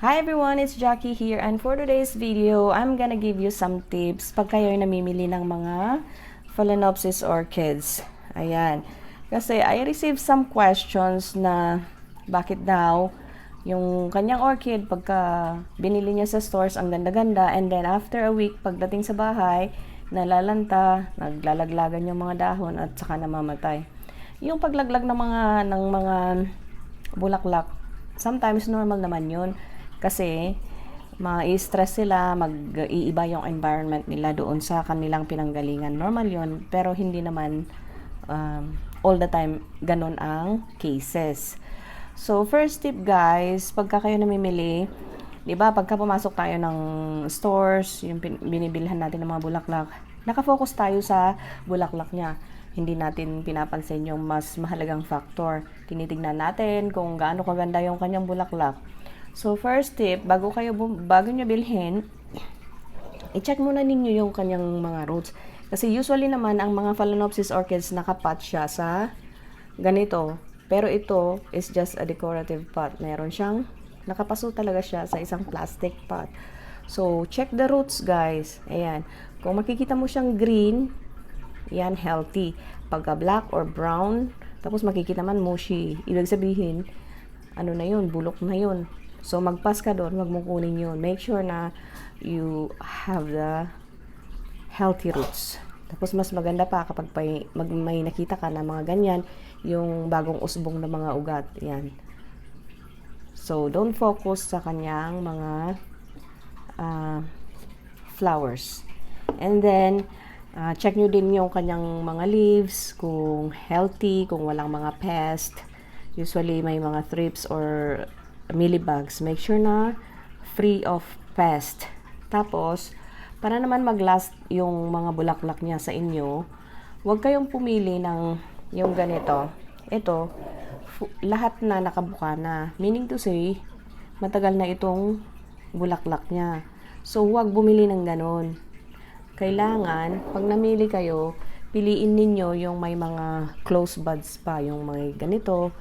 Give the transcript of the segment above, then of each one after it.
Hi everyone, it's Jackie here and for today's video, I'm gonna give you some tips pag kayo namimili ng mga Phalaenopsis orchids. Ayan. Kasi I received some questions na bakit daw yung kanyang orchid pagka binili niya sa stores ang ganda-ganda and then after a week pagdating sa bahay nalalanta, naglalaglagan yung mga dahon at saka namamatay. Yung paglaglag ng mga ng mga bulaklak, sometimes normal naman yun. Kasi, ma-stress sila, mag-iiba yung environment nila doon sa kanilang pinanggalingan. Normal yun, pero hindi naman um, all the time ganun ang cases. So, first tip guys, pagka kayo namimili, di ba, pagka pumasok tayo ng stores, yung binibilhan natin ng mga bulaklak, nakafocus tayo sa bulaklak niya. Hindi natin pinapansin yung mas mahalagang factor. Tinitingnan natin kung gaano kaganda yung kanyang bulaklak. So, first tip, bago kayo, bago nyo bilhin, i-check muna ninyo yung kanyang mga roots. Kasi usually naman, ang mga Phalaenopsis orchids nakapat siya sa ganito. Pero ito is just a decorative pot. Meron siyang, nakapaso talaga siya sa isang plastic pot. So, check the roots guys. Ayan. Kung makikita mo siyang green, yan healthy. Pagka black or brown, tapos makikita man mushy. Ibig sabihin, ano na yun, bulok na yun. So, magpas ka doon, wag mo kunin yun. Make sure na you have the healthy roots. Tapos, mas maganda pa kapag may, mag, may nakita ka na mga ganyan, yung bagong usbong na mga ugat. Yan. So, don't focus sa kanyang mga ah, flowers. And then, ah, check nyo din yung kanyang mga leaves, kung healthy, kung walang mga pest. Usually, may mga thrips or mealybugs. Make sure na free of pest. Tapos, para naman mag-last yung mga bulaklak niya sa inyo, huwag kayong pumili ng yung ganito. Ito, lahat na nakabuka na. Meaning to say, matagal na itong bulaklak niya. So, huwag bumili ng ganon. Kailangan, pag namili kayo, piliin ninyo yung may mga close buds pa, yung may ganito.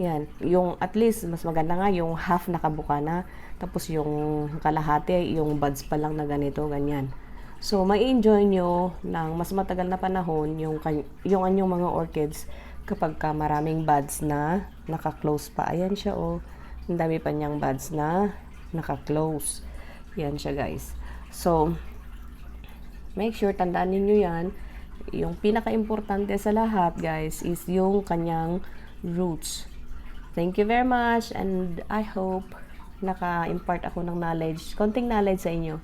Yan, yung at least, mas maganda nga yung half nakabuka na, tapos yung kalahati, yung buds pa lang na ganito, ganyan. So, may enjoy nyo ng mas matagal na panahon yung, yung anyong mga orchids kapag ka maraming buds na naka-close pa. Ayan siya, oh. Ang dami pa niyang buds na naka-close. Yan siya, guys. So, make sure, tandaan ninyo yan. Yung pinaka-importante sa lahat, guys, is yung kanyang roots. Thank you very much and I hope naka-impart ako ng knowledge, konting knowledge sa inyo